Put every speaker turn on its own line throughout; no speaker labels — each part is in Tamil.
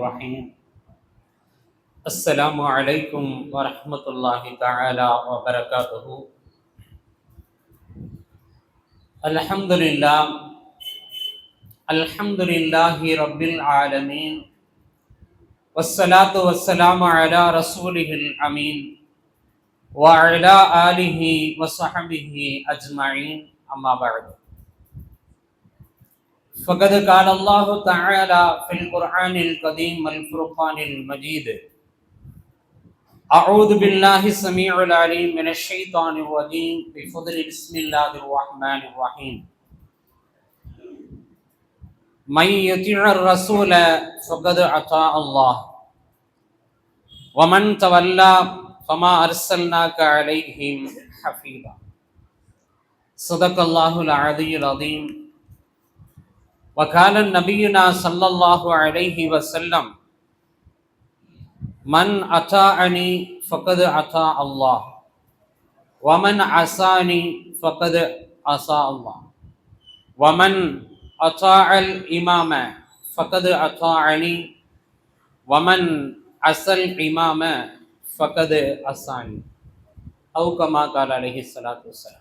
الرحيم. السلام عليكم ورحمة الله تعالى وبركاته. الحمد لله الحمد لله رب العالمين والصلاة والسلام على رسوله الأمين وعلى آله وصحبه أجمعين. أما بعد فقد قال الله تعالى في القرآن القديم والفرقان المجيد. أعوذ بالله السميع العليم من الشيطان الرجيم. بفضل بسم الله الرحمن الرحيم. من يطيع الرسول فقد أطاع الله. ومن تولى فما أرسلناك عليهم حفيظا. صدق الله العلي العظيم. وقال نبينا صلى الله عليه وسلم من أطاعني فقد أطاع الله. ومن عصاني فقد عصى الله. ومن أطاع الإمام فقد أطاعني. ومن عصى الإمام فقد عصاني. أو كما قال عليه الصلاة والسلام.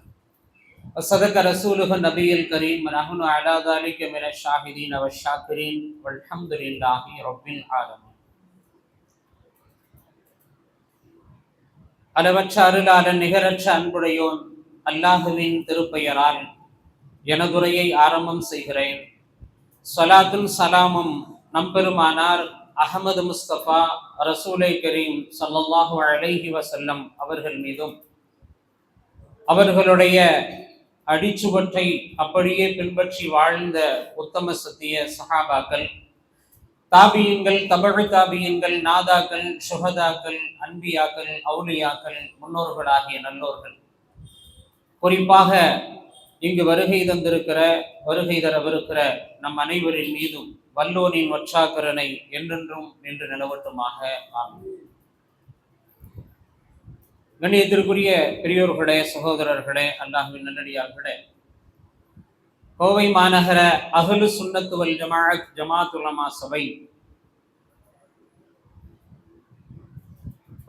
وصدق رسوله النبي الكريم ونحن على ذلك من الشاهدين والشاكرين والحمد لله رب العالمين அளவற்ற அருளாளன் நிகரற்ற அன்புடையோன் அல்லாஹுவின் திருப்பெயரால் எனதுரையை ஆரம்பம் செய்கிறேன் சலாத்தும் சலாமும் நம்பெருமானார் அகமது முஸ்தபா ரசூலை கரீம் சல்லல்லாஹு அலைஹி வசல்லம் அவர்கள் மீதும் அவர்களுடைய அடிச்சுவற்றை அப்படியே பின்பற்றி வாழ்ந்த உத்தம சத்திய சஹாபாக்கள் தாபியங்கள் தமிழ் தாபியங்கள் நாதாக்கள் சுகதாக்கள் அன்பியாக்கள் அவுலியாக்கள் முன்னோர்களாகிய நல்லோர்கள். குறிப்பாக இங்கு வருகை தந்திருக்கிற வருகை தரவிருக்கிற நம் அனைவரின் மீதும் வல்லோனின் வற்றாக்கரனை என்றென்றும் நின்று நிலவட்டுமாக ஆகும் கண்ணியத்திற்குரிய பெரியோர்களே சகோதரர்களே அல்லாஹுவின் நல்லடியார்களே கோவை மாநகர அகலு சுன்னத்துவல் ஜமாத் ஜமாத்துலமா சபை.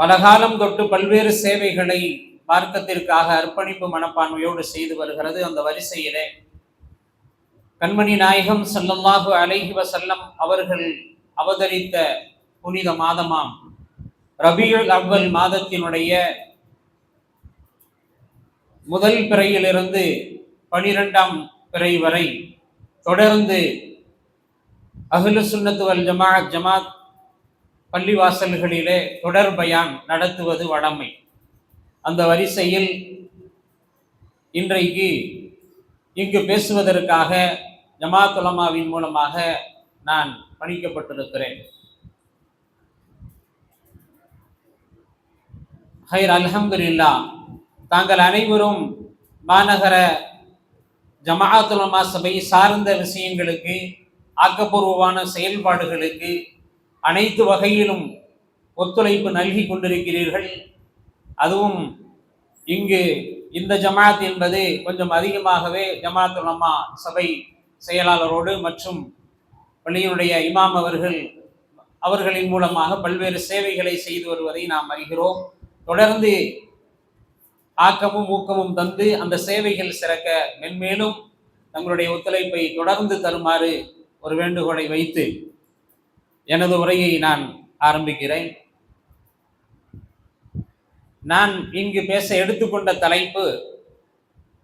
பலகாலம் தொட்டு பல்வேறு சேவைகளை மார்க்கத்திற்காக அர்ப்பணிப்பு மனப்பான்மையோடு செய்து வருகிறது அந்த வரிசையிலே. கண்மணி நாயகம் சல்லல்லாஹு அலைஹி வசல்லம் அவர்கள் அவதரித்த புனித மாதமாம். ரபியுல் அவ்வல் மாதத்தினுடைய முதல் பிறையிலிருந்து பனிரெண்டாம் பிறை வரை தொடர்ந்து அகில சுன்னத்துவல் ஜமாத் ஜமாத் பள்ளிவாசல்களிலே தொடர் பயான் நடத்துவது வழமை. அந்த வரிசையில் இன்றைக்கு இங்கு பேசுவதற்காக ஜமாத் உலமாவின் மூலமாக நான் பணிக்கப்பட்டிருக்கிறேன். ஹைர் அலமதுல்லா தாங்கள் அனைவரும் மாநகர ஜமாத்துலமா சபை சார்ந்த விஷயங்களுக்கு ஆக்கப்பூர்வமான செயல்பாடுகளுக்கு அனைத்து வகையிலும் ஒத்துழைப்பு நல்கி கொண்டிருக்கிறீர்கள். அதுவும் இங்கு இந்த ஜமாத் என்பது கொஞ்சம் அதிகமாகவே ஜமாத்துலமா சபை செயலாளரோடு மற்றும் பள்ளியினுடைய இமாம் அவர்கள் அவர்களின் மூலமாக பல்வேறு சேவைகளை செய்து வருவதை நாம் அறிகிறோம். தொடர்ந்து ஆக்கமும் ஊக்கமும் தந்து அந்த சேவைகள் சிறக்க மென்மேலும் தங்களுடைய ஒத்துழைப்பை தொடர்ந்து தருமாறு ஒரு வேண்டுகோளை வைத்து எனது உரையை நான் ஆரம்பிக்கிறேன். நான் இங்கு பேச எடுத்துக்கொண்ட தலைப்பு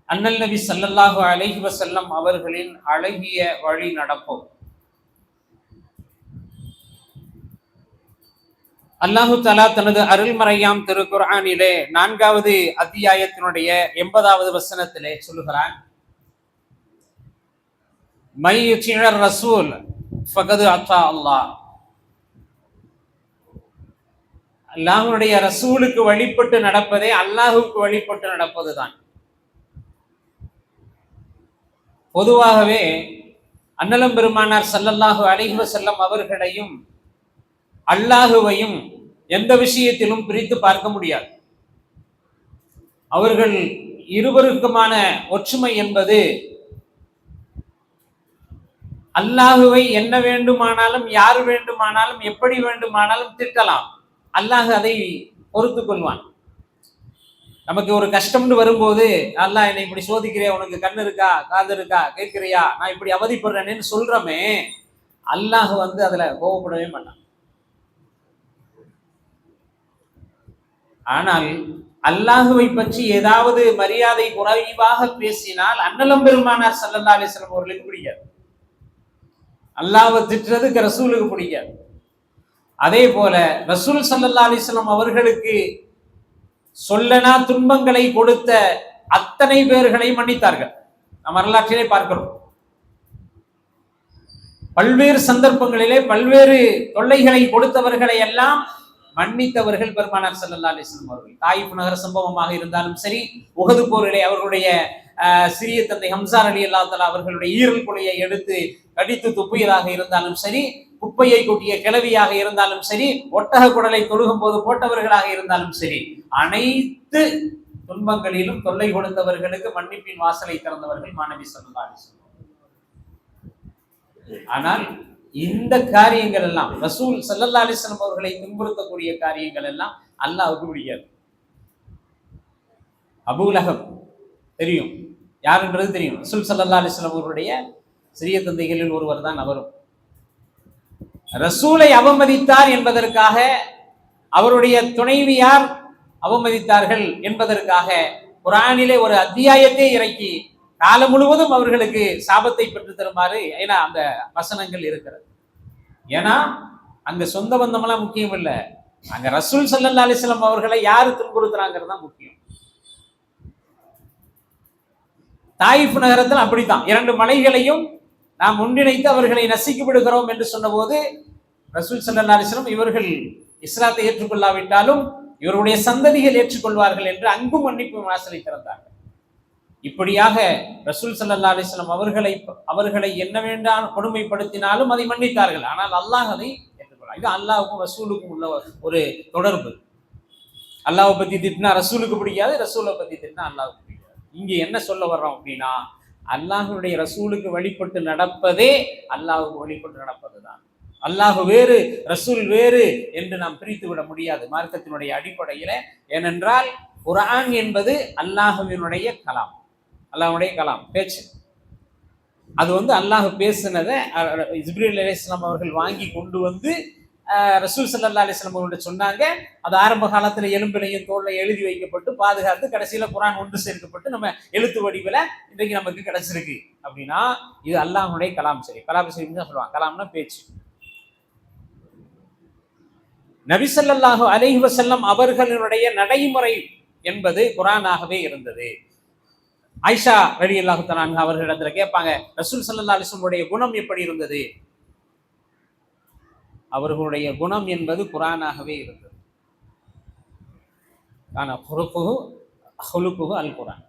அண்ணல் நபி சல்லல்லாஹு அலைஹி வசல்லம் அவர்களின் அழகிய வழி நடப்போம். அல்லாஹு தலா தனது அருள்மறையாம் திருக்குர்ஆனிலே நான்காவது அத்தியாயத்தினுடைய எண்பதாவது வசனத்திலே சொல்லுகிறான். மை சிழர் ரசூல் ஃபகது அத்தா அல்லாஹ். அல்லாஹுடைய ரசூலுக்கு வழிபட்டு நடப்பதே அல்லாஹுக்கு வழிபட்டு நடப்பதுதான். பொதுவாகவே அன்னலம் பெருமானார் சல்லல்லாஹு அலைஹி செல்லம் அவர்களையும் அல்லாஹுவையும் எந்த விஷயத்திலும் பிரித்து பார்க்க முடியாது. அவர்கள் இருவருக்குமான ஒற்றுமை என்பது அல்லாஹுவை என்ன வேண்டுமானாலும் யார் வேண்டுமானாலும் எப்படி வேண்டுமானாலும் திட்டலாம் அல்லாஹ் அதை பொறுத்து கொள்வான். நமக்கு ஒரு கஷ்டம்னு வரும்போது அல்லாஹ் என்னை இப்படி சோதிக்கிறேன் உனக்கு கண்ணு இருக்கா காது இருக்கா கேட்கிறியா? நான் இப்படி அவதிப்படுறேன்னு சொல்றமே அல்லாஹ் வந்து அதுல கோவப்படவே மாட்டான். ஆனால் அல்லாஹுவை பற்றி ஏதாவது மரியாதை குறைவாக பேசினால் அன்னலம் பெருமானார் சல்லல்லா அலிஸ்லாம் அவர்களுக்கு பிடிக்காது. அல்லாஹ்வை திட்டுறதுக்கு ரசூலுக்கு பிடிக்காது. அதே போல ரசூல் சல்லல்லா அலிஸ்லாம் அவர்களுக்கு சொல்லனா துன்பங்களை கொடுத்த அத்தனை பேர்களை மன்னித்தார்கள். நம் வரலாற்றிலே பார்க்கிறோம். பல்வேறு சந்தர்ப்பங்களிலே பல்வேறு தொல்லைகளை கொடுத்தவர்களை எல்லாம் மன்னித்தவர்கள் பெருமானார் ஸல்லல்லாஹு அலைஹி அவர்கள். தாயிப் நகர சம்பவமாக இருந்தாலும் சரி உகது போரிலே அவர்களுடைய சிறிய தந்தை ஹம்சார் அலி அல்லா தலா அவர்களுடைய ஈரல் குலையை எடுத்து கடித்து துப்பியதாக இருந்தாலும் சரி குப்பையை கொட்டிய கிளவியாக இருந்தாலும் சரி ஒட்டக குடலை தொழுகும் போது போட்டவர்களாக இருந்தாலும் சரி அனைத்து துன்பங்களிலும் தொல்லை கொடுத்தவர்களுக்கு மன்னிப்பின் வாசலை திறந்தவர்கள் மாணவி ஸல்லல்லாஹு ஆனால் இந்த காரியங்கள் எல்லாம் ரசூல் சல்லல்லா அலிஸ்லாம் அவர்களை துன்புறுத்தக்கூடிய காரியங்கள் எல்லாம் அல்லாவுக்கு முடியாது அபூலகம் தெரியும். யாருன்றது தெரியும். ரசூல் சல்லல்லா அலிஸ்லாம் அவர்களுடைய சிறிய தந்தைகளில் ஒருவர் தான் அவரும். ரசூலை அவமதித்தார் என்பதற்காக அவருடைய துணைவியார் அவமதித்தார்கள் என்பதற்காக குரானிலே ஒரு அத்தியாயத்தை இறக்கி காலம் முழுவதும் அவர்களுக்கு சாபத்தை பெற்று தருமாறு ஏன்னா அந்த வசனங்கள் இருக்கிறது. ஏன்னா அங்க சொந்த பந்தமெல்லாம் முக்கியம் இல்லை. அங்க ரசூல் சல்லா அலிஸ்லாம் அவர்களை யாரு துன்புறுத்துறாங்கிறது தான் முக்கியம். தாயிஃப் நகரத்தில் அப்படித்தான். இரண்டு மலைகளையும் நாம் ஒன்றிணைத்து அவர்களை நசிக்கு விடுகிறோம் என்று சொன்னபோது ரசூல் சல்லா அலிஸ்லாம் இவர்கள் இஸ்லாத்தை ஏற்றுக்கொள்ளாவிட்டாலும் இவருடைய சந்ததிகள் ஏற்றுக்கொள்வார்கள் என்று அங்கும் மன்னிப்பு வாசலை திறந்தார்கள். இப்படியாக ரசூல் சல்லா அலிஸ்லாம் அவர்களை அவர்களை என்ன வேண்டாம் கொடுமைப்படுத்தினாலும் அதை மன்னித்தார்கள். ஆனால் அல்லாஹ் அதை ஏற்றுக்கொள்ள இது அல்லாவுக்கும் ரசூலுக்கும் உள்ள ஒரு தொடர்பு. அல்லாவை பத்தி திட்டினா ரசூலுக்கு பிடிக்காது ரசூலை பத்தி திட்டினா அல்லாவுக்கு பிடிக்காது. இங்க என்ன சொல்ல வர்றோம் அப்படின்னா அல்லாஹனுடைய ரசூலுக்கு வழிபட்டு நடப்பதே அல்லாஹுக்கு வழிபட்டு நடப்பதுதான். அல்லாஹ் வேறு ரசூல் வேறு என்று நாம் பிரித்து விட முடியாது மார்க்கத்தினுடைய அடிப்படையில. ஏனென்றால் குரான் என்பது அல்லாஹுவினுடைய கலாம். அல்லாஹ்வுடைய கலாம் பேச்சு. அது வந்து அல்லாஹ் பேசுனதை இஸ்பிரில் அலிஸ்லாம் அவர்கள் வாங்கி கொண்டு வந்து ரசூல் சல்லா அலிஸ்லாம் அவர்கள்ட்ட சொன்னாங்க. அது ஆரம்ப காலத்தில் எலும்பிலையும் தோல்ல எழுதி வைக்கப்பட்டு பாதுகாத்து கடைசியில குரான் ஒன்று சேர்க்கப்பட்டு நம்ம எழுத்து வடிவில் இன்றைக்கு நமக்கு கிடைச்சிருக்கு. அப்படின்னா இது அல்லாஹ்வுடைய கலாம் சரி. கலாம் சரி தான் சொல்லுவாங்க. கலாம்னா பேச்சு. நபிசல்லாஹு அலைஹி வசல்லம் அவர்களுடைய நடைமுறை என்பது குரானாகவே இருந்தது. ஐஷா ரலி அல்லாஹுத்தலான் அவர்களிடத்துல கேட்பாங்க ரசூல் சல்லா அலிஸ்லமுடைய குணம் எப்படி இருந்தது? அவர்களுடைய குணம் என்பது குரானாகவே இருந்தது. ஆனால் ஹுருக்குஹு ஹுலுக்குஹு அல் குரான்.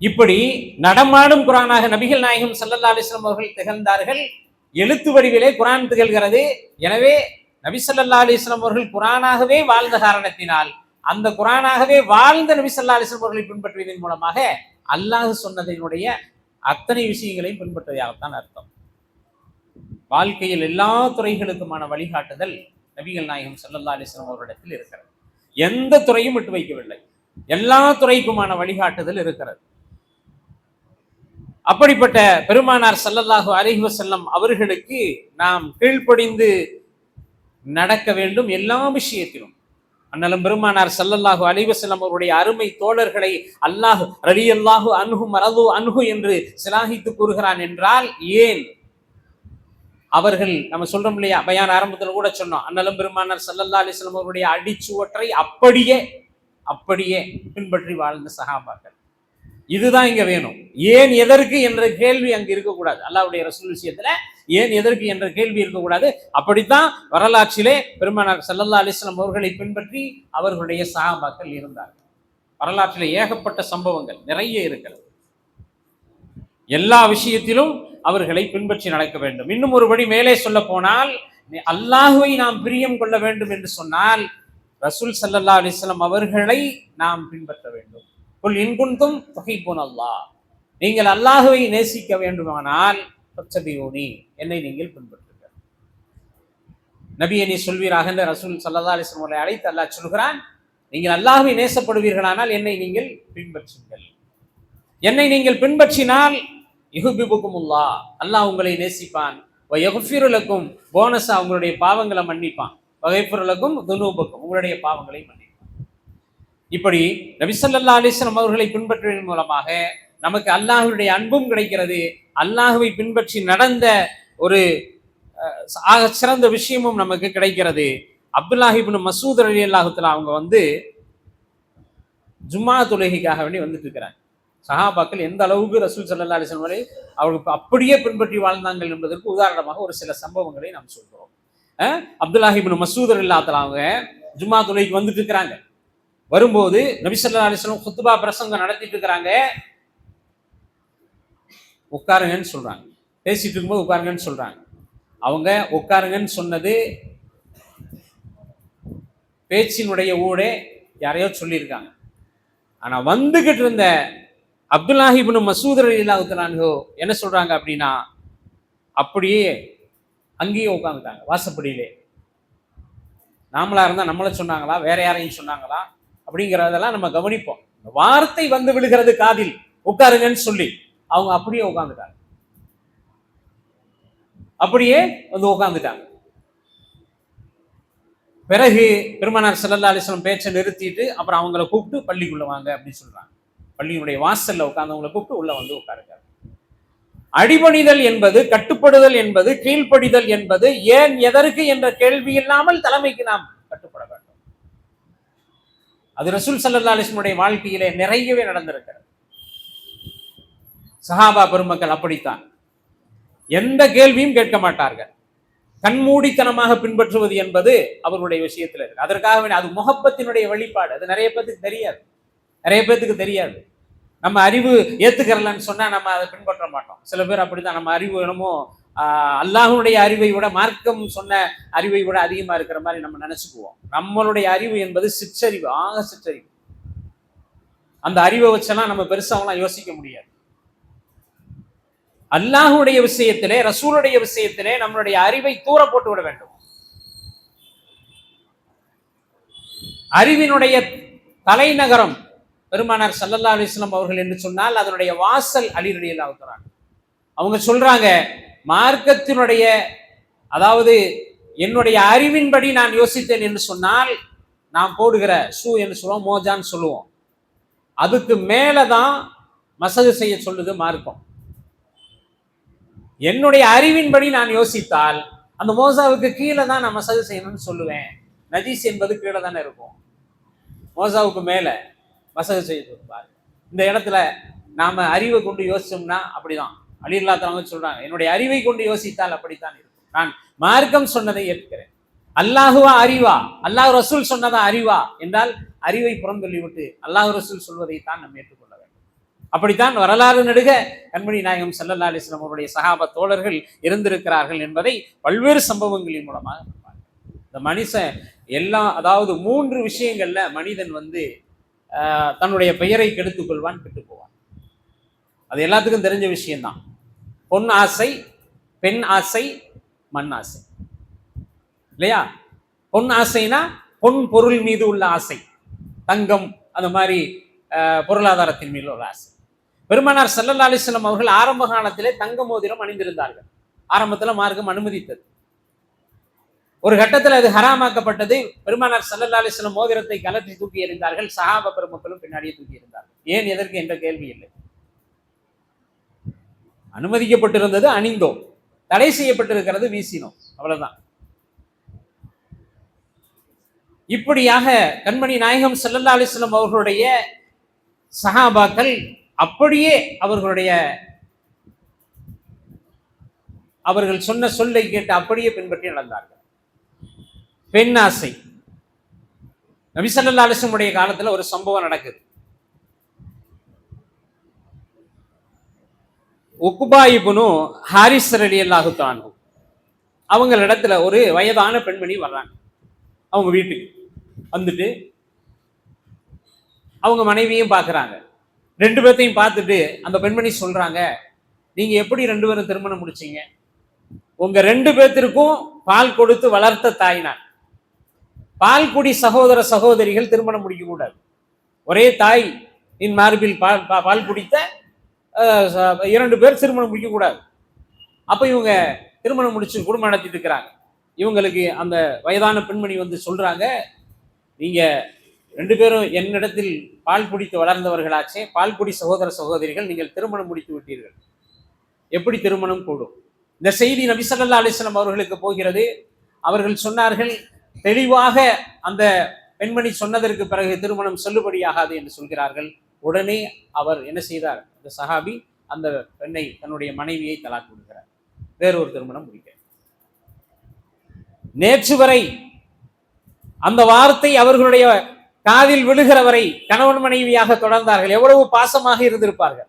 இப்படி நடமாடும் குரானாக நபிகள் நாயகம் சல்லல்லா அலிஸ்லாம் அவர்கள் திகழ்ந்தார்கள். எழுத்து வடிவிலே குரான் திகழ்கிறது. எனவே நபி ஸல்லல்லாஹு அலைஹி அவர்கள் குரானாகவே வாழ்ந்த காரணத்தினால் அந்த குரானாகவே வாழ்ந்த நபி சல்லா அலைஹி அவர்களை பின்பற்றுவதன் மூலமாக அல்லாஹ் சொன்னதனுடைய அத்தனை விஷயங்களையும் பின்பற்றுவதாகத்தான் அர்த்தம். வாழ்க்கையில் எல்லா துறைகளுக்குமான வழிகாட்டுதல் நபிகள் நாயகம் சல்லல்லா அலைஹி அவர்களிடத்தில் இருக்கிறது. எந்த துறையும் விட்டு வைக்கவில்லை. எல்லா துறைக்குமான வழிகாட்டுதல் இருக்கிறது. அப்படிப்பட்ட பெருமானார் சல்லல்லாஹு அலைஹி வஸல்லம் அவர்களுக்கு நாம் கீழ்ப்படிந்து நடக்க வேண்டும் எல்லா விஷயத்திலும். அண்ணலும் பெருமானார் சல்லல்லாஹு அலிவசலம் அவருடைய அருமை தோழர்களை அல்லாஹ் ரலியல்லாஹு அன்ஹு மரது அன்ஹு என்று சிலாகித்து கூறுகிறான் என்றால் ஏன்? அவர்கள் நம்ம சொல்றோம் இல்லையா பயான் ஆரம்பத்தில் கூட சொன்னோம் அண்ணலும் பெருமானார் சல்லல்லா அலைஹி அவருடைய அடிச்சுவற்றை அப்படியே அப்படியே பின்பற்றி வாழ்ந்த சகாபாக்கள். இதுதான் இங்க வேணும். ஏன் எதற்கு என்ற கேள்வி அங்கு இருக்கக்கூடாது. அல்லாவுடைய ரசூல் விஷயத்துல ஏன் எதற்கு என்ற கேள்வி இருக்கக்கூடாது. அப்படித்தான் வரலாற்றிலே பெருமானார் சல்லல்லா அலிஸ்லாம் அவர்களை பின்பற்றி அவர்களுடைய சாபாக்கள் இருந்தார்கள். வரலாற்றிலே ஏகப்பட்ட சம்பவங்கள் நிறைய இருக்கிறது. எல்லா விஷயத்திலும் அவர்களை பின்பற்றி நடக்க வேண்டும். இன்னும் ஒருபடி மேலே சொல்ல போனால் அல்லாஹுவை நாம் பிரியம் கொள்ள வேண்டும் என்று சொன்னால் ரசூல் சல்லல்லா அலிஸ்லாம் அவர்களை நாம் பின்பற்ற வேண்டும். குல் இன்குந்தும் தொகை அல்லாஹ் நீங்கள் அல்லாஹுவை நேசிக்க வேண்டுமானால் பச்சதியோனி என்னை நீங்கள் பின்பற்றுங்கள். நபியை நீ சொல்வீராக என்று ரசூல் சல்லா அலிஸ்லம் அவர்களை அழைத்து அல்லாஹ் சொல்கிறான் நீங்கள் அல்லாஹுவை நேசப்படுவீர்களானால் என்னை நீங்கள் பின்பற்றுங்கள். என்னை நீங்கள் பின்பற்றினால் இகுபிபுக்குமுல்லா அல்லாஹ் உங்களை நேசிப்பான். எகுஃபிருலக்கும் போனஸா உங்களுடைய பாவங்களை மன்னிப்பான். வகைப்புரலுக்கும் துனூபுக்கும் உங்களுடைய பாவங்களை மன்னிப்பான். இப்படி நபிசல்லா அலிஸ்லம் அவர்களை பின்பற்றுவதன் மூலமாக நமக்கு அல்லாஹுடைய அன்பும் கிடைக்கிறது அல்லாஹுவை பின்பற்றி நடந்த ஒரு ஆக சிறந்த விஷயமும் நமக்கு கிடைக்கிறது. அப்துல்லாஹிபின் மசூத் அலி அல்லாஹுத்துல அவங்க வந்து ஜும்மா தொழுகைக்காக வேண்டி வந்துட்டு இருக்கிறாங்க சஹாபாக்கள் எந்த அளவுக்கு ரசூல் சல்லா அலிஸ்லாம் வரை அவர்களுக்கு அப்படியே பின்பற்றி வாழ்ந்தாங்கள் என்பதற்கு உதாரணமாக ஒரு சில சம்பவங்களை நாம் சொல்கிறோம். அப்துல்லாஹிபின் மசூத் அலி அவங்க ஜும்மா தொழுகைக்கு வந்துட்டு இருக்கிறாங்க வரும்போது நபிசல்லா அலிஸ்லாம் குத்துபா பிரசங்கம் நடத்திட்டு இருக்கிறாங்க. உட்காருங்கன்னு சொல்றாங்க. பேசிட்டு இருக்கும்போது உட்காருங்கன்னு சொல்றாங்க. அவங்க உட்காருங்கன்னு சொன்னது பேச்சினுடைய ஊடே யாரையோ சொல்லியிருக்காங்க. ஆனா வந்துகிட்டு இருந்த அப்துல்லாஹிபின் மசூதர் இல்லாவுத்தலான்கோ என்ன சொல்றாங்க அப்படின்னா அப்படியே அங்கேயே உட்காந்துட்டாங்க வாசப்படியிலே. நாமளா இருந்தா நம்மள சொன்னாங்களா வேற யாரையும் சொன்னாங்களா அப்படிங்கிறதெல்லாம் நம்ம கவனிப்போம். இந்த வார்த்தை வந்து விழுகிறது காதில். உட்காருங்கன்னு சொல்லி. அவங்க அப்படியே உட்காந்துட்டாங்க அப்படியே வந்து உட்காந்துட்டாங்க பிறகு பெருமனார் செல்லல்லா அலிஸ்லம் பேச்சை நிறுத்திட்டு அப்புறம் அவங்கள கூப்பிட்டு பள்ளிக்குள்ள வாங்க அப்படின்னு சொல்றாங்க. பள்ளியினுடைய வாசல்ல உட்காந்தவங்களை கூப்பிட்டு உள்ள வந்து உட்காருங்க. அடிபணிதல் என்பது கட்டுப்படுதல் என்பது கீழ்ப்படிதல் என்பது ஏன் எதற்கு என்ற கேள்வி இல்லாமல் தலைமைக்கு நாம் கட்டுப்பட வேண்டும். அது ரசூல் சல்லா அலிஸ்முடைய வாழ்க்கையிலே நிறையவே நடந்திருக்கிறது. சஹாபா பெருமக்கள் அப்படித்தான். எந்த கேள்வியும் கேட்க மாட்டார்கள். கண்மூடித்தனமாக பின்பற்றுவது என்பது அவர்களுடைய விஷயத்துல இருக்கு. அதற்காக அது முகப்பத்தினுடைய வெளிப்பாடு. அது நிறைய பேத்துக்கு தெரியாது. நிறைய பேத்துக்கு தெரியாது. நம்ம அறிவு ஏத்துக்கிறலன்னு சொன்னா நம்ம அதை பின்பற்ற மாட்டோம். சில பேர் அப்படித்தான். நம்ம அறிவு என்னமோ அல்லாஹனுடைய அறிவை விட மார்க்கம் சொன்ன அறிவை விட அதிகமா இருக்கிற மாதிரி நம்ம நினைச்சுக்குவோம். நம்மளுடைய அறிவு என்பது சிற்றறிவு ஆக சிற்றறிவு. அந்த அறிவை வச்செல்லாம் நம்ம பெருசாவெல்லாம் யோசிக்க முடியாது. அல்லாஹுடைய விஷயத்திலே ரசூலுடைய விஷயத்திலே நம்மளுடைய அறிவை தூர போட்டு விட வேண்டும். அறிவினுடைய தலைநகரம் பெருமானார் சல்லல்லா அலிஸ்லாம் அவர்கள் என்று சொன்னால் அதனுடைய வாசல் அலிரடியில் ஆகுறாங்க அவங்க சொல்றாங்க மார்க்கத்தினுடைய அதாவது என்னுடைய அறிவின்படி நான் யோசித்தேன் என்று சொன்னால் நான் போடுகிற ஷூ என்று சொல்லுவோம் மோஜான்னு சொல்லுவோம். அதுக்கு மேலதான் மசகு செய்ய சொல்லுது மார்க்கம். என்னுடைய அறிவின்படி நான் யோசித்தால் அந்த மோசாவுக்கு கீழே தான் நான் மசாஜ் செய்யணும்னு சொல்லுவேன். நஜீஸ் என்பது கீழே தானே இருக்கும். மோசாவுக்கு மேலே மசாஜ் செய்ய கொடுப்பார். இந்த இடத்துல நாம அறிவை கொண்டு யோசிச்சோம்னா அப்படிதான். அலில்லாத்தவங்க சொல்றாங்க என்னுடைய அறிவை கொண்டு யோசித்தால் அப்படித்தான் இருக்கும். நான் மார்க்கம் சொன்னதை ஏற்கிறேன். அல்லாஹுவா அறிவா? அல்லாஹ் ரசூல் சொன்னதா அறிவா? என்றால் அறிவை புறம் சொல்லிவிட்டு அல்லாஹ் ரசூல் சொல்வதைத்தான் தான் ஏற்றுக்கொள்ள அப்படித்தான் வரலாறு நடுக கண்மணி நாயகம் சல்லல்லா அலிஸ்லாம் அவருடைய சகாப தோழர்கள் இருந்திருக்கிறார்கள் என்பதை பல்வேறு சம்பவங்களின் மூலமாக இந்த மனுஷன் எல்லா அதாவது மூன்று விஷயங்கள்ல மனிதன் வந்து தன்னுடைய பெயரை கெடுத்துக் கொள்வான் கெட்டு போவான். அது எல்லாத்துக்கும் தெரிஞ்ச விஷயம்தான். பொன் ஆசை பெண் ஆசை மண் ஆசை. இல்லையா? பொன் ஆசைனா பொன் பொருள் மீது உள்ள ஆசை. தங்கம் அந்த மாதிரி பொருளாதாரத்தின் மீது உள்ள ஆசை. பெருமானார் சல்லல்லா அலிஸ்லம் அவர்கள் ஆரம்ப காலத்திலே தங்க மோதிரம் அணிந்திருந்தார்கள். ஆரம்பத்துல மார்க்கம் அனுமதித்தது. ஒரு கட்டத்தில் அது ஹராமாக்கப்பட்டது. பெருமானார் சல்லல்லா அலிஸ்லம் மோதிரத்தை கலற்றி தூக்கி எறிந்தார்கள். சஹாப பெருமக்களும் பின்னாடியே தூக்கி இருந்தார்கள் ஏன் எதற்கு என்ற கேள்வி இல்லை. அனுமதிக்கப்பட்டிருந்தது அணிந்தோம். தடை செய்யப்பட்டிருக்கிறது வீசினோம். அவ்வளவுதான். இப்படியாக கண்மணி நாயகம் ஸல்லல்லாஹு அலிஸ்லம் அவர்களுடைய சஹாபாக்கள் அப்படியே அவர்களுடைய அவர்கள் சொன்ன சொல்லை கேட்டு அப்படியே பின்பற்றி நடந்தார்கள். பெண் ஆசை. நபிசல்லா அலிசமுடைய காலத்தில் காலத்துல ஒரு சம்பவம் நடக்குது. உக்குபாயிபுனும் இப்னு அலி அல்லாஹுத்தானும் தஆலா அவங்களிடத்துல ஒரு வயதான பெண்மணி வர்றாங்க. அவங்க வீட்டுக்கு வந்துட்டு அவங்க மனைவியும் பார்க்குறாங்க. ரெண்டு பேர்த்தையும் பார்த்துட்டு அந்த பெண்மணி சொல்றாங்க நீங்க எப்படி ரெண்டு பேரும் திருமணம் முடிச்சீங்க? உங்க ரெண்டு பேர்த்திற்கும் பால் கொடுத்து வளர்த்த தாய் நான் பால் குடி சகோதர சகோதரிகள் திருமணம் முடிக்கக்கூடாது. ஒரே தாய் இன் மார்பில் பால் பா- பால் குடித்த இரண்டு பேர் திருமணம் முடிக்கக்கூடாது. அப்போ இவங்க திருமணம் முடிச்சு குடும்பம் நடத்திட்டு இருக்கிறாங்க. இவங்களுக்கு அந்த வயதான பெண்மணி வந்து சொல்றாங்க நீங்க ரெண்டு பேரும் என்னிடத்தில் பால் குடித்து வளர்ந்தவர்களாச்சே பால் குடி சகோதர சகோதரிகள் நீங்கள் திருமணம் முடித்து விட்டீர்கள். எப்படி திருமணம் கூடும்? இந்த செய்தி நபிசல்லா அலிஸ்லாம் அவர்களுக்கு போகிறது. அவர்கள் சொன்னார்கள் தெளிவாக அந்த பெண்மணி சொன்னதற்கு பிறகு திருமணம் செல்லுபடியாகாது என்று சொல்கிறார்கள். உடனே அவர் என்ன செய்தார்? அந்த சஹாபி அந்த பெண்ணை தன்னுடைய மனைவியை தலாக் கொடுக்கிறார். வேறொரு திருமணம் முடிக்க. நேற்று வரை அந்த வார்த்தை அவர்களுடைய காதில் விழுகிற வரை கணவன் மனைவியாக தொடர்ந்தார்கள். எவ்வளவு பாசமாக இருந்திருப்பார்கள்.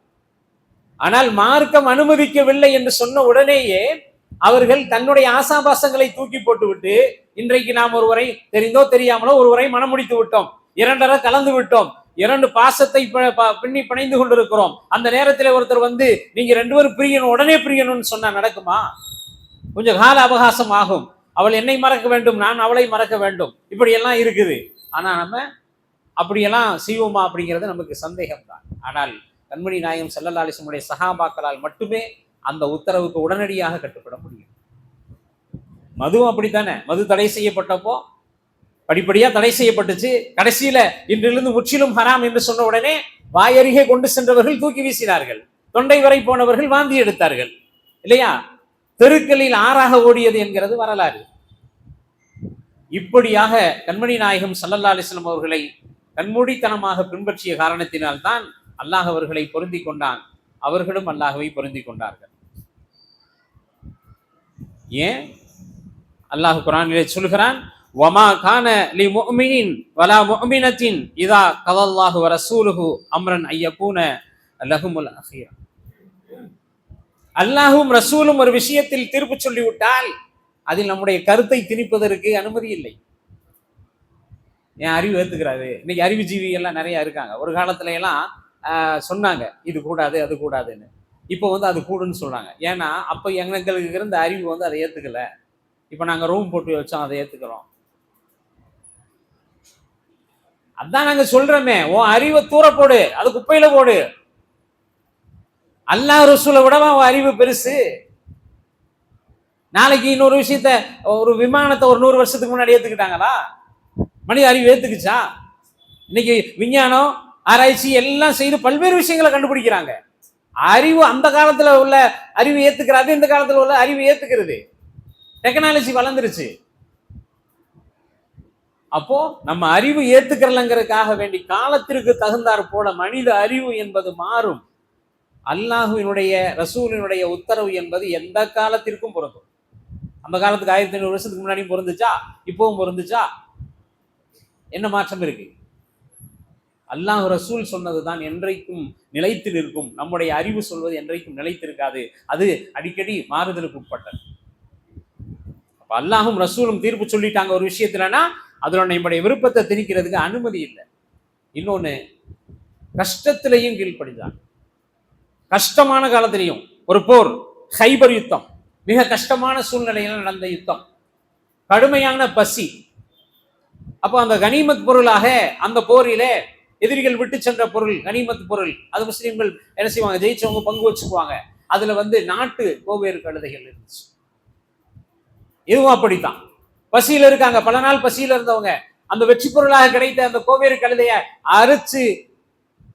ஆனால் மார்க்கம் அனுமதிக்கவில்லை என்று சொன்ன உடனேயே அவர்கள் தன்னுடைய ஆசாபாசங்களை தூக்கி போட்டுவிட்டு இன்றைக்கு நாம் ஒருவரை தெரிந்தோ தெரியாமலோ ஒருவரை மனம் முடித்து விட்டோம். இரண்டரை கலந்து விட்டோம். இரண்டு பாசத்தை ப- பின்னி பிணைந்து கொண்டிருக்கிறோம். அந்த நேரத்தில் ஒருத்தர் வந்து நீங்க ரெண்டு பேரும் பிரியணும் உடனே பிரியணும்னு சொன்னா நடக்குமா? கொஞ்சம் கால அவகாசம் ஆகும். அவள் என்னை மறக்க வேண்டும் நான் அவளை மறக்க வேண்டும். இப்படி எல்லாம் இருக்குது. ஆனா நம்ம அப்படியெல்லாம் செய்வோமா அப்படிங்கிறது நமக்கு சந்தேகம் தான் ஆனால் கண்மணி நாயகம் செல்லல்லாலிசமுடைய சகாபாக்களால் மட்டுமே அந்த உத்தரவுக்கு உடனடியாக கட்டுப்பட முடியும். மதுவும் அப்படித்தானே? மது தடை செய்யப்பட்டப்போ படிப்படியா தடை செய்யப்பட்டுச்சு. கடைசியில இன்றிலிருந்து முற்றிலும் ஹராம் என்று சொன்ன உடனே வாயருகே கொண்டு சென்றவர்கள் தூக்கி வீசினார்கள். தொண்டை வரை போனவர்கள் வாந்தி எடுத்தார்கள். இல்லையா? தெருக்களில் ஆறாக ஓடியது என்கிறது வரலாறு. இப்படியாக கண்மணி நாயகம் சல்லல்லா அலிஸ்லம் அவர்களை கண்மூடித்தனமாக பின்பற்றிய காரணத்தினால்தான் அல்லாஹ் அவர்களை பொருந்தி கொண்டான். அவர்களும் அல்லாஹவை பொருந்தி கொண்டார்கள். ஏன்? அல்லாஹ் குரானிலே சொல்கிறான் வமா கான லி முஃமினின் வலா முஃமினத்தின் இதா கதல்லாஹு வ அம்ரன் ஐயகூன லஹுமுல் அஹீரா. அல்லாஹும் ரசூலும் ஒரு விஷயத்தில் தீர்ப்பு சொல்லிவிட்டால் அதில் நம்முடைய கருத்தை திணிப்பதற்கு அனுமதி இல்லை. என் அறிவு ஏத்துக்கிறாரு. இன்னைக்கு அறிவுஜீவி எல்லாம் நிறைய இருக்காங்க. ஒரு காலத்துல எல்லாம் ஆஹ், சொன்னாங்க இது கூடாது அது கூடாதுன்னு. இப்போ வந்து அது கூடுன்னு சொல்றாங்க. ஏன்னா அப்போ எங்களுக்கு இருந்த அறிவு வந்து அதை ஏத்துக்கல. இப்போ நாங்க ரூம் போட்டு வச்சோம் அதை ஏத்துக்கிறோம். அதான் நாங்க சொல்றோமே உன் அறிவை தூர போடு அது குப்பையில போடு. அல்லா ரசூலை விடவா உன் அறிவு பெருசு? நாளைக்கு இன்னொரு விஷயத்த ஒரு விமானத்தை ஒரு நூறு வருஷத்துக்கு முன்னாடி ஏத்துக்கிட்டாங்களா? மனித அறிவு ஏத்துக்குச்சா? இன்னைக்கு விஞ்ஞானம் ஆராய்ச்சி எல்லாம் செய்து பல்வேறு விஷயங்களை கண்டுபிடிக்கிறாங்க. அறிவு அந்த காலத்துல உள்ள அறிவு ஏத்துக்கிறாது இந்த காலத்துல உள்ள அறிவு ஏத்துக்கிறது. டெக்னாலஜி வளர்ந்துருச்சு. அப்போ நம்ம அறிவு ஏத்துக்கிறலங்கிறதுக்காக வேண்டி காலத்திற்கு தகுந்தாற் போல மனித அறிவு என்பது மாறும். அல்லாஹுவினுடைய ரசூலினுடைய உத்தரவு என்பது எந்த காலத்திற்கும் பொருந்தும். அந்த காலத்துக்கு ஆயிரத்தி ஐநூறு வருஷத்துக்கு முன்னாடியும் பொருந்துச்சா? இப்பவும் பொருந்துச்சா? என்ன மாற்றம் இருக்கு? அல்லாஹ் ரசூல் சொன்னதுதான் என்றைக்கும் நிலைத்து நிற்கும் நம்முடைய அறிவு சொல்வது என்றைக்கும் நிலைத்திருக்காது. அது அடிக்கடி மாறுதலுக்கு உட்பட்டது. அப்போ அல்லாஹும் ரசூலும் தீர்ப்பு சொல்லிட்டாங்க ஒரு விஷயத்துலனா அதில் நம்முடைய விருப்பத்தை திணிக்கிறதுக்கு அனுமதி இல்லை. இன்னொன்னு கஷ்டத்திலையும் கீழ்ப்படிதான். கஷ்டமான காலத்திலையும் ஒரு போர் ஹைபர் யுத்தம் மிக கஷ்டமான சூழ்நிலையில் நடந்த யுத்தம் கடுமையான பசி அப்போ அந்த கனிமத் பொருளாக அந்த போரிலே எதிரிகள் விட்டு சென்ற பொருள் கனிமத் பொருள். அது முஸ்லீம்கள் என்ன செய்வாங்க? ஜெயிச்சவங்க பங்கு வச்சுக்குவாங்க. அதுல வந்து நாட்டு கோவேறு கழுதைகள் இருந்துச்சு. இதுவும் அப்படித்தான். பசியில இருக்காங்க. பல நாள் பசியில இருந்தவங்க. அந்த வெற்றி பொருளாக கிடைத்த அந்த கோவேறு கழுதைய அரைச்சு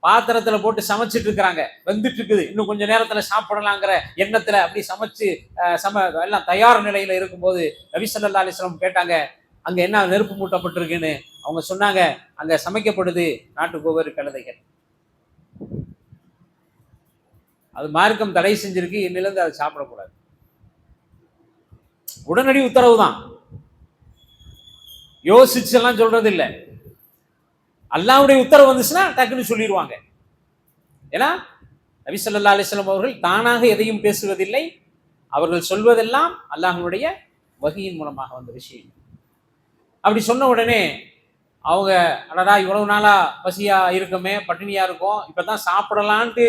பாத்திரத்துல போட்டு சமைச்சிட்டு இருக்கிறாங்க. வந்துட்டு இருக்குது. இன்னும் கொஞ்ச நேரத்துல சாப்பிடலாங்கிற எண்ணத்துல அப்படி சமைச்சு சம எல்லாம் தயார் நிலையில இருக்கும்போது நபி ஸல்லல்லாஹு அலைஹி கேட்டாங்க அங்க என்ன நெருப்பு மூட்டப்பட்டிருக்குன்னு அவங்க சொன்னாங்க. அங்க சமைக்கப்படுது நாட்டு கோவேறு கழுதைகள் அது மார்க்கம் தடை செஞ்சிருக்கு இன்னிலிருந்து அதை சாப்பிடக்கூடாது. உடனடி உத்தரவு தான் யோசிச்செல்லாம் சொல்றது இல்லை அல்லாவுடைய உத்தரவு வந்துச்சுன்னா டக்குன்னு சொல்லிடுவாங்க ஏன்னா நபிசல்லா அலிஸ்லாம் அவர்கள் தானாக எதையும் பேசுவதில்லை. அவர்கள் சொல்வதெல்லாம் அல்லாஹனுடைய வகையின் மூலமாக வந்த விஷயம் அப்படி சொன்ன உடனே அவங்க அடடா இவ்வளவு நாளாக பசியாக இருக்குமே பட்டினியாக இருக்கும் இப்போ தான் சாப்பிடலான்ட்டு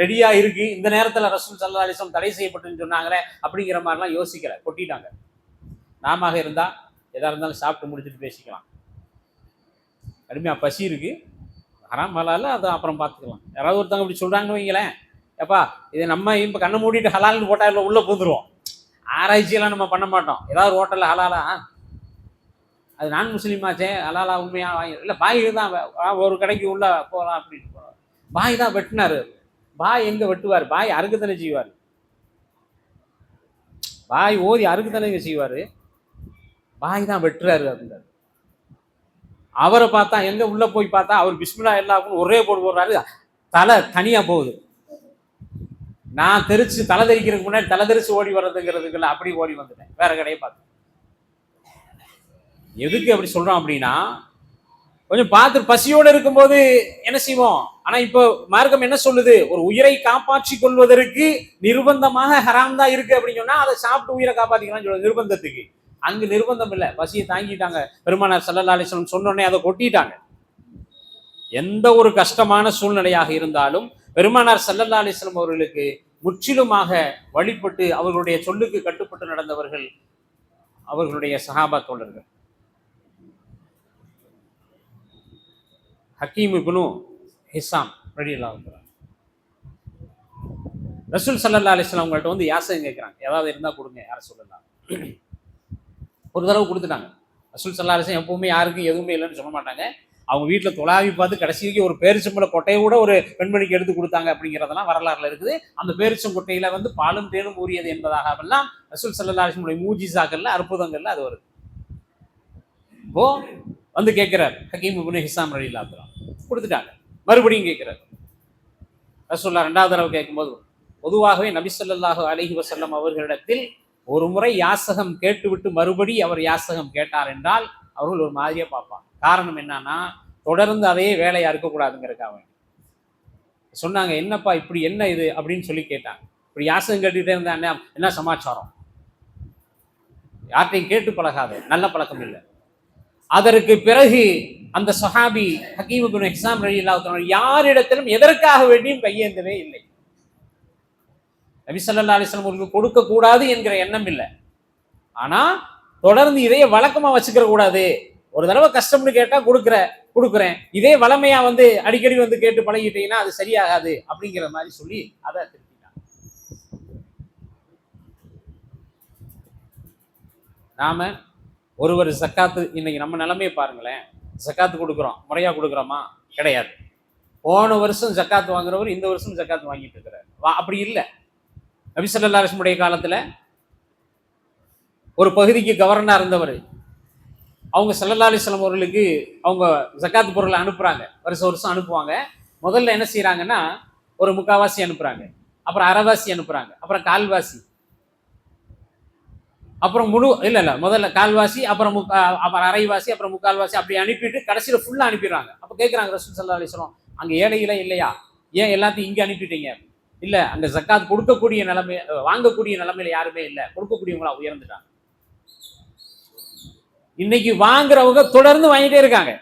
ரெடியாக இருக்கு. இந்த நேரத்தில் ரசூல் சல்லா அலிஸ்லாம் தடை செய்யப்பட்டுன்னு சொன்னாங்களே அப்படிங்கிற மாதிரிலாம் யோசிக்கல கொட்டிட்டாங்க. நாம இருந்தால் எதாக இருந்தாலும் சாப்பிட்டு முடிச்சுட்டு பேசிக்கலாம். கடுமையாக பசி இருக்கு. ஹராம் ஹலால அதை அப்புறம் பார்த்துக்கலாம் யாராவது ஒருத்தவங்க இப்படி சொல்கிறாங்கன்னு வைங்களேன் ஏப்பா இது நம்ம இப்போ கண்ணை மூடிட்டு ஹலால்னு போட்டால் உள்ளே பூந்துருவோம். ஆராய்ச்சியெல்லாம் நம்ம பண்ண மாட்டோம். ஏதாவது ஹோட்டலில் ஹலாலா ஆ, அது நான் முஸ்லீமாச்சே ஹலாலா உண்மையாக வாங்கி இல்லை பாய் தான் ஒரு கடைக்கு உள்ள போகலாம் அப்படின்னு போகிறோம் பாய் தான் வெட்டினாரு. பாய் எங்க வெட்டுவார்? பாய் அறுக்குத்தனை செய்வார். பாய் ஓதி அறுக்குத்தனை செய்வார். பாய் தான் வெட்டுறாரு அப்படின்றார். அவரை பார்த்தா எங்க உள்ள போய் பார்த்தா அவர் பிஸ்மிலா எல்லாருக்கும் ஒரே போடு போடுறாரு. தலை தனியா போகுது. நான் தெரிச்சு தலை தெரிக்கிறதுக்கு முன்னாடி தலை தெரிச்சு ஓடி வர்றதுங்கிறதுக்குள்ள அப்படி ஓடி வந்துட்டேன். வேற கடையை பார்த்து எதுக்கு அப்படி சொல்கிறோம் அப்படின்னா கொஞ்சம் பார்த்து பசியோடு இருக்கும்போது என்ன செய்வோம்? ஆனால் இப்போ மார்க்கம் என்ன சொல்லுது? ஒரு உயிரை காப்பாற்றி கொள்வதற்கு நிர்பந்தமாக ஹராம் தான் இருக்குது அப்படின்னு சொன்னால் அதை சாப்பிட்டு உயிரை காப்பாற்றிக்கலாம்னு சொல்லுது நிர்பந்தத்துக்கு. அங்கு நிர்பந்தம் இல்லை. பசியை தாங்கிட்டாங்க. பெருமானார் சல்லல்லா அலிஸ்லம் சொன்னோடனே அதை கொட்டிட்டாங்க. எந்த ஒரு கஷ்டமான சூழ்நிலையாக இருந்தாலும் பெருமானார் சல்லல்லா அலிஸ்லம் அவர்களுக்கு முற்றிலுமாக வழிபட்டு அவர்களுடைய சொல்லுக்கு கட்டுப்பட்டு நடந்தவர்கள் அவர்களுடைய சஹாபா தோழர்கள். ஹக்கீம் இப்னு ஹிசாம் ரலியல்லாஹு ரசூல் சல்லல்லா அலிஸ்லாம் அவங்கள்ட்ட வந்து யாசகம் கேட்குறாங்க. ஏதாவது இருந்தால் கொடுங்க யாரை சொல்லலாம்? ஒரு தடவை கொடுத்துட்டாங்க. ரசூல் சல்லா அலிஸ்லாம் எப்பவுமே யாருக்கும் எதுவுமே இல்லைன்னு சொல்ல மாட்டாங்க. அவங்க வீட்டில் தொலாவி பார்த்து கடைசி வரைக்கும் ஒரு பேரிச்சம்பள கொட்டையை கூட ஒரு பெண்மணிக்கு எடுத்து கொடுத்தாங்க அப்படிங்கிறதெல்லாம் வரலாறுல இருக்குது. அந்த பேரிச்சம் கொட்டையில் வந்து பாலும் தேனும் ஊறியது என்பதாக எல்லாம் ரசூல் சல்லா அலிஸ்லமுடைய மூஜிசாக்கள்ல அற்புதங்கள்ல அது வருது. இப்போ வந்து கேட்குறார் ஹக்கீம் இப்னு ஹிசாம் ரலி கொடுத்துட்டாங்க. மறுபடியும் கேட்குறாரு. ரசோல்லா ரெண்டாவது தடவை கேட்கும்போது பொதுவாகவே நபி அலஹி வசல்லம் அவர்களிடத்தில் ஒரு முறை யாசகம் கேட்டுவிட்டு மறுபடி அவர் யாசகம் கேட்டார் என்றால் அவர்கள் ஒரு மாதிரியா பார்ப்பாங்க. காரணம் என்னன்னா தொடர்ந்து அதே வேலையாக இருக்கக்கூடாதுங்கிறக்காக சொன்னாங்க என்னப்பா இப்படி என்ன இது? அப்படின்னு சொல்லி கேட்டாங்க. இப்படி யாசகம் கேட்டுக்கிட்டே இருந்தா என்ன என்ன சமாச்சாரம்? யார்கிட்டையும் கேட்டு பழகாது நல்ல பழக்கம் இல்லை. அதற்கு பிறகு அந்த சஹாபி ஹக்கீம் எக்ஸாம் ஹிசாம் ரலியல்லாஹு யாரிடத்திலும் எதற்காக வேண்டியும் கையேந்தவே இல்லை. நபி அலிஸ்லாம் உங்களுக்கு கொடுக்கக்கூடாது கொடுக்க கூடாது என்கிற எண்ணம் இல்லை. ஆனா தொடர்ந்து இதையே வழக்கமா வச்சுக்கிற கூடாது. ஒரு தடவை கஷ்டம்னு கேட்டா கொடுக்குற கொடுக்குறேன். இதே வளமையா வந்து அடிக்கடி வந்து கேட்டு பழகிட்டீங்கன்னா அது சரியாகாது அப்படிங்கிற மாதிரி சொல்லி அதை திருப்பிட்டாங்க நாம ஒருவர் ஜக்காத்து இன்னைக்கு நம்ம நிலமையை பாருங்களேன். ஜக்காத்து கொடுக்குறோம். முறையாக கொடுக்குறோமா? கிடையாது. போன வருஷம் ஜக்காத்து வாங்குறவர் இந்த வருஷம் ஜக்காத்து வாங்கிட்டு இருக்கிறார். வா அப்படி இல்லை. நபி ஸல்லல்லாஹு அலைஹி ஒரு பகுதிக்கு கவர்னராக இருந்தவர். அவங்க ஸல்லல்லாஹு அலைஹி அவர்களுக்கு அவங்க ஜக்காத்து பொருளை அனுப்புகிறாங்க வருஷம் வருஷம் அனுப்புவாங்க. முதல்ல என்ன செய்கிறாங்கன்னா ஒரு முக்காவாசி அனுப்புகிறாங்க அப்புறம் அரைவாசி அனுப்புகிறாங்க அப்புறம் கால்வாசி. அப்புறம் முழு இல்லை இல்லை முதல்ல கால்வாசி அப்புறம் முக்கா அப்புறம் அரைவாசி அப்புறம் முக்கால்வாசி அப்படி அனுப்பிட்டு கடைசியில் ஃபுல்லாக அனுப்பிடுறாங்க. அப்போ கேட்குறாங்க ரசூல் சல்லா அலைஹி அங்கே அங்க இல்லையா? ஏன் எல்லாத்தையும் இங்கே அனுப்பிட்டீங்க? இல்லை அங்கே ஜக்காத் கொடுக்கக்கூடிய நிலைமை வாங்கக்கூடிய நிலைமையில் யாருமே இல்லை. கொடுக்கக்கூடியவங்களா உயர்ந்துட்டாங்க. இன்னைக்கு வாங்குறவங்க தொடர்ந்து வாங்கிட்டே இருக்காங்க.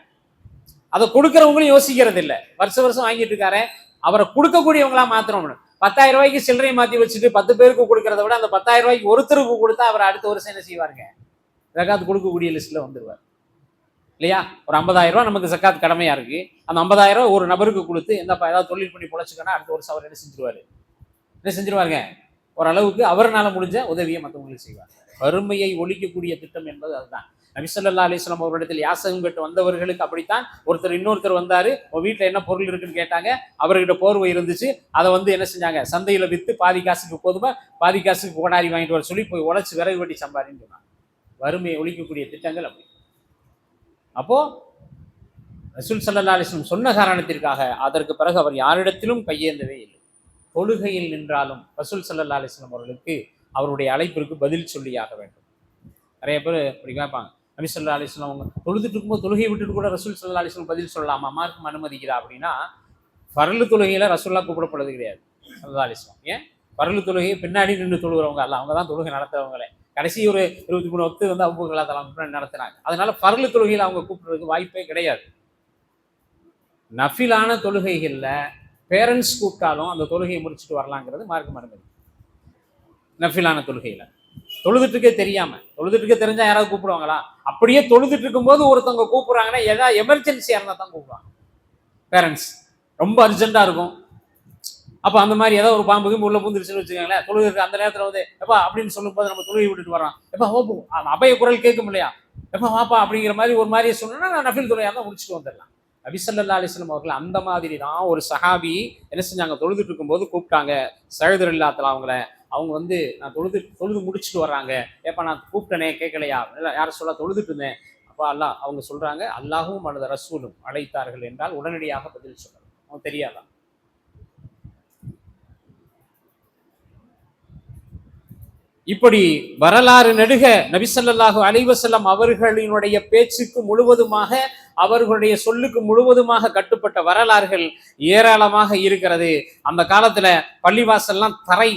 அதை கொடுக்குறவங்களும் யோசிக்கிறது இல்லை வருஷம் வருஷம் வாங்கிட்டு இருக்காரு அவரை கொடுக்கக்கூடியவங்களா மாத்திரம் பத்தாயிரம் ரூபாய்க்கு சில்லறையை மாற்றி வச்சுட்டு பத்து பேருக்கு கொடுக்கறத விட அந்த பத்தாயிரம் ரூபாய்க்கு ஒருத்தருக்கு கொடுத்தா அவர் அடுத்த வருஷம் என்ன செய்வாருங்க? ஜக்காத் கொடுக்கக்கூடிய லிஸ்ட்டில் வந்துடுவார் இல்லையா? ஒரு ஐம்பதாயிரம் ரூபா நமக்கு ஜக்காத் கடமையாக இருக்கு. அந்த ஐம்பதாயிரம் ரூபா ஒரு நபருக்கு கொடுத்து எந்தப்பா ஏதாவது தொழில் பண்ணி பொழைச்சுக்கனா அடுத்த வருஷம் அவர் என்ன செஞ்சிருவாரு? என்ன செஞ்சிருவாருங்க? ஓரளவுக்கு அவர்னால முடிஞ்ச உதவியை மற்றவங்களுக்கு செய்வார். வறுமையை ஒழிக்கக்கூடிய திட்டம் என்பது அதுதான். நபிசல்லா அலிஸ்லாம் அலைஹி அவரிடத்தில் யாசகம் கேட்டு வந்தவர்களுக்கு அப்படித்தான் ஒருத்தர் இன்னொருத்தர் வந்தாரு. உங்க வீட்டுல என்ன பொருள் இருக்குன்னு கேட்டாங்க. அவர்கிட்ட போர்வை இருந்துச்சு. அதை வந்து என்ன செஞ்சாங்க? சந்தையில விற்று பாதி காசுக்கு போதுமா பாதி காசுக்கு கோடாரி வாங்கிட்டு வர சொல்லி போய் உழைச்சி விறகு வெட்டி சம்பாரின்னு சொன்னாங்க. வறுமையை ஒழிக்கக்கூடிய திட்டங்கள் அப்படி. அப்போ ரசூல் சல்லா அலிஸ்லம் சொன்ன காரணத்திற்காக அதற்கு பிறகு அவர் யாரிடத்திலும் கையேந்தவே இல்லை. தொழுகையில் நின்றாலும் ரசூல் சல்லா அலிஸ்லம் அவர்களுக்கு அவருடைய அழைப்பிற்கு பதில் சொல்லியாக வேண்டும். நிறைய பேர் இப்படி கேட்பாங்க. நபி சொல்லா அலிஸ்லாம் அவங்க தொழுதுட்டு இருக்கும்போது தொழுகையை விட்டுட்டு கூட ரசூல் சல்லா அலிஸ்லாம் பதில் சொல்லலாமா? மார்க்கம் அனுமதிக்கிறா அப்படின்னா பரலு தொழுகையில் ரசூல்லா கூப்பிடப்படுறது கிடையாது. சல்லா அலிஸ்லாம் ஏன்? பரலு தொழுகையை பின்னாடி நின்று தொழுகிறவங்க அல்ல. அவங்க தான் தொழுகை நடத்துறவங்களே. கடைசி ஒரு இருபத்தி மூணு வக்து வந்து அபுகலாத்தலாம் நடத்துனாங்க அதனால பரலு தொழுகையில் அவங்க கூப்பிடுறதுக்கு வாய்ப்பே கிடையாது. நஃபிலான தொழுகைகளில் பேரண்ட்ஸ் கூப்பிட்டாலும் அந்த தொழுகையை முடிச்சுட்டு வரலாங்கிறது மார்க்க மருந்து நஃபிலான தொழுகையில். தொழுதுட்டுருக்கே தெரியாம. தொழுதுட்டுருக்கே தெரிஞ்சா யாராவது கூப்பிடுவாங்களா? அப்படியே தொழுதுட்டு இருக்கும்போது ஒருத்தவங்க கூப்பிடுறாங்கன்னா ஏதாவது எமர்ஜென்சியாக இருந்தால் தான் கூப்பிடுவாங்க. பேரண்ட்ஸ் ரொம்ப அர்ஜென்ட்டாக இருக்கும். அப்போ அந்த மாதிரி ஏதோ ஒரு பாம்பு கிம்பு உள்ள பூந்துருச்சுன்னு வச்சுக்கோங்களேன் தொழுது அந்த நேரத்தில் வந்து எப்பா அப்படின்னு சொல்லும்போது நம்ம தொழுகை விட்டுட்டு வரோம் எப்பா ஓப்போ அபய குரல் கேட்கும் இல்லையா? எப்பா வாப்பா அப்படிங்கிற மாதிரி ஒரு மாதிரி சொன்னா நான் நஃபில் தொழுகையாக தான் முடிச்சுட்டு வந்துடலாம். அபிசல்லா அலிஸ்லம் அவர்கள் அந்த மாதிரி தான் ஒரு சஹாபி என்ன செஞ்சாங்க? தொழுதுட்டு இருக்கும்போது கூப்பிட்டாங்க. சழுதர் இல்லாத்தலாம் அவங்கள அவங்க வந்து நான் தொழுது தொழுது முடிச்சுட்டு வர்றாங்க. ஏப்பா நான் கூப்பிட்டனே கேட்கலையா? இல்லை யாரை சொல்ல தொழுதுட்டு இருந்தேன். அப்போ அல்லாஹ் அவங்க சொல்கிறாங்க அல்லாஹும் அல்லது ரசூலும் அழைத்தார்கள் என்றால் உடனடியாக பதில் சொல்லணும் அவன் தெரியாதான் இப்படி வரலாறு நெடுக நபிசல்லாஹு அலைவசல்லம் அவர்களினுடைய பேச்சுக்கு முழுவதுமாக அவர்களுடைய சொல்லுக்கு முழுவதுமாக கட்டுப்பட்ட வரலாறுகள் ஏராளமாக இருக்கிறது. அந்த காலத்துல பள்ளிவாசல்லாம் தரை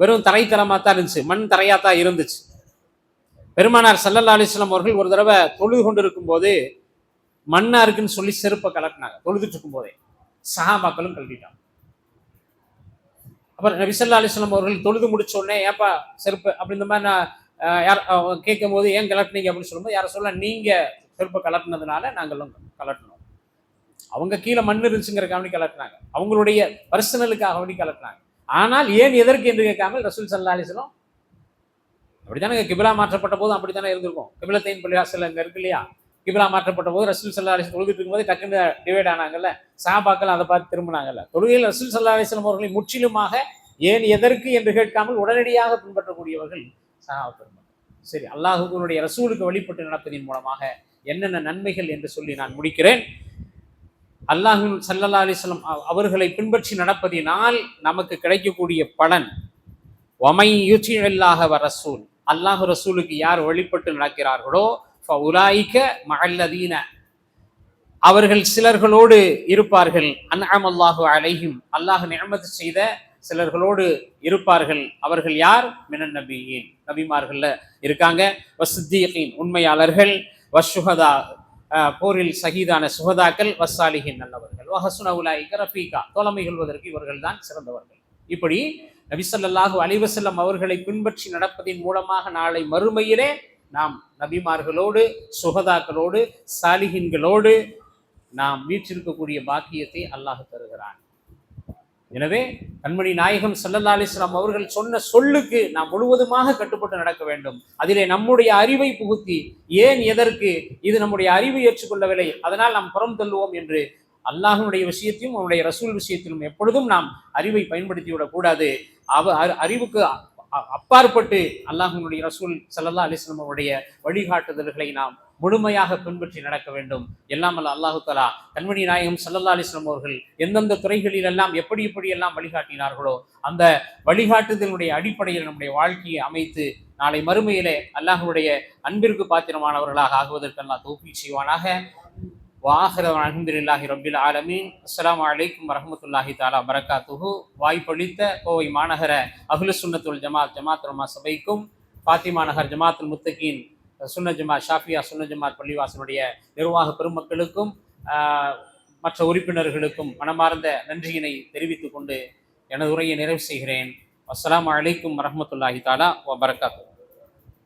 வெறும் தரைத்தனமாக தான் இருந்துச்சு மண் தரையாக தான் இருந்துச்சு. பெருமானார் சல்லல்லா அலிஸ்லாம் அவர்கள் ஒரு தடவை தொழுது கொண்டு இருக்கும்போது மண்ணா இருக்குன்னு சொல்லி செருப்பை கலட்டினாங்க தொழுதுட்டு இருக்கும் போதே. சஹாபாக்களும் கழட்டிட்டாங்க. அப்புறம் நபிசல்லா அலிஸ்லாம் அவர்கள் தொழுது முடிச்ச உடனே ஏப்பா செருப்பு அப்படி இந்த மாதிரி நான் யார் கேட்கும் போது ஏன் கலட்டினீங்க அப்படின்னு சொல்லும்போது யாரை சொல்ல நீங்க செருப்பை கலட்டினதுனால நாங்களும் கலட்டினோம் அவங்க கீழே மண் இருந்துச்சுங்கிற வேண்டி கலட்டினாங்க அவங்களுடைய பர்சனலுக்காக வேண்டி கலட்டினாங்க ஆனால் ஏன் எதற்கு என்று கேட்காமல் ரசூல் சல்லா அலிஸ்லாம் அப்படித்தானே கிபிலா மாற்றப்பட்ட போது அப்படித்தானே இருந்திருக்கும். கிபிலத்தையின் பள்ளிவாசல் அங்கே இருக்கு இல்லையா? கிபிலா மாற்றப்பட்ட போது ரசூல் சல்லா அலிஸ்லாம் தொழுதுட்டு இருக்கும்போது டக்குன்னு டிவைட் ஆனாங்கல்ல. சாபாக்கள் அதை பார்த்து திரும்பினாங்கல்ல. தொழுகையில் ரசூல் சல்லா அலிஸ்லாம் அவர்களை முற்றிலுமாக ஏன் எதற்கு என்று கேட்காமல் உடனடியாக பின்பற்றக்கூடியவர்கள் சஹா பெருமக்கள் சரி அல்லாஹுடைய ரசூலுக்கு வழிபட்டு நடப்பதின் மூலமாக என்னென்ன நன்மைகள் என்று சொல்லி நான் முடிக்கிறேன். அல்லாஹின் சல்லல்லா அலிஸ்லாம் அவர்களை பின்பற்றி நடப்பதினால் நமக்கு கிடைக்கக்கூடிய பலன். ஒமை அல்லாஹ வ ரசூல். அல்லாஹ் ரசூலுக்கு யார் வழிபட்டு நடக்கிறார்களோ உலாய்க்க மகல்லதீன அவர்கள் சிலர்களோடு இருப்பார்கள். அன்அம் அல்லாஹு அலைஹிம். அல்லாஹ் நியமத்து செய்த சிலர்களோடு இருப்பார்கள். அவர்கள் யார்? மினன் நபியின். நபிமார்கள்ல இருக்காங்க. வசுத்தீகின் உண்மையாளர்கள். வசுகதா போரில் சகிதான சுகதாக்கள் வசாலிகின் நல்லவர்கள். வஹசுனவுலா உலாய்க்க தோழமை கொள்வதற்கு இவர்கள் தான் சிறந்தவர்கள். இப்படி நபிசல்லாஹு அலிவசல்லம் அவர்களை பின்பற்றி நடப்பதின் மூலமாக நாளை மறுமையிலே நாம் நபிமார்களோடு சுகதாக்களோடு சாலிகின்களோடு நாம் வீற்றிருக்கக்கூடிய பாக்கியத்தை அல்லாஹ் தருகிறான். எனவே கண்மணி நாயகம் சல்லல்லா அலிஸ்லாம் அவர்கள் சொன்ன சொல்லுக்கு நாம் முழுவதுமாக கட்டுப்பட்டு நடக்க வேண்டும். அதிலே நம்முடைய அறிவை புகுத்தி ஏன் எதற்கு இது நம்முடைய அறிவை ஏற்றுக்கொள்ளவில்லை? அதனால் நாம் புறம் தள்ளுவோம் என்று அல்லாஹனுடைய விஷயத்தையும் அவனுடைய ரசூல் விஷயத்திலும் எப்பொழுதும் நாம் அறிவை பயன்படுத்தி விடக்கூடாது அவ அறிவுக்கு அப்பாற்பட்டு அல்லாஹனுடைய ரசூல் சல்லல்லா அலிஸ்லாம் அவருடைய வழிகாட்டுதல்களை நாம் முழுமையாக பின்பற்றி நடக்க வேண்டும். எல்லாம் அல்ல அல்லாஹு தலா கண்மணி நாயகம் சல்லல்லா அலிஸ்லாம் அவர்கள் எந்தெந்த துறைகளில் எல்லாம் எப்படி எப்படி எல்லாம் வழிகாட்டினார்களோ அந்த வழிகாட்டுதலுடைய அடிப்படையில் நம்முடைய வாழ்க்கையை அமைத்து நாளை மறுமையிலே அல்லாஹுடைய அன்பிற்கு பாத்திரமானவர்களாக ஆகுவதற்கெல்லாம் தோப்பி செய்வானாக. வாஹர அலமதுல்லாஹி ரபில் ஆலமீன். அஸ்லாம் அலைக்கும் வரமத்துல்லாஹி தாலா பரக்காத்துஹு வாய்ப்பளித்த கோவை மாநகர அஹ்லு சுன்னத்துல் ஜமாத் ஜமாத் ரமா சபைக்கும் ஃபாத்திமா நகர் ஜமாத்துல் முத்தகீன் சுன்ன ஜமாத் ஷாஃபியா சுன்ன ஜமாத் பள்ளிவாசனுடைய நிர்வாக பெருமக்களுக்கும் மற்ற உறுப்பினர்களுக்கும் மனமார்ந்த நன்றியினை தெரிவித்துக் கொண்டு எனது உரையை நிறைவு செய்கிறேன். அஸ்லாம் அலைக்கும் வரமத்துல்லாஹி தாலா வபரகாத்து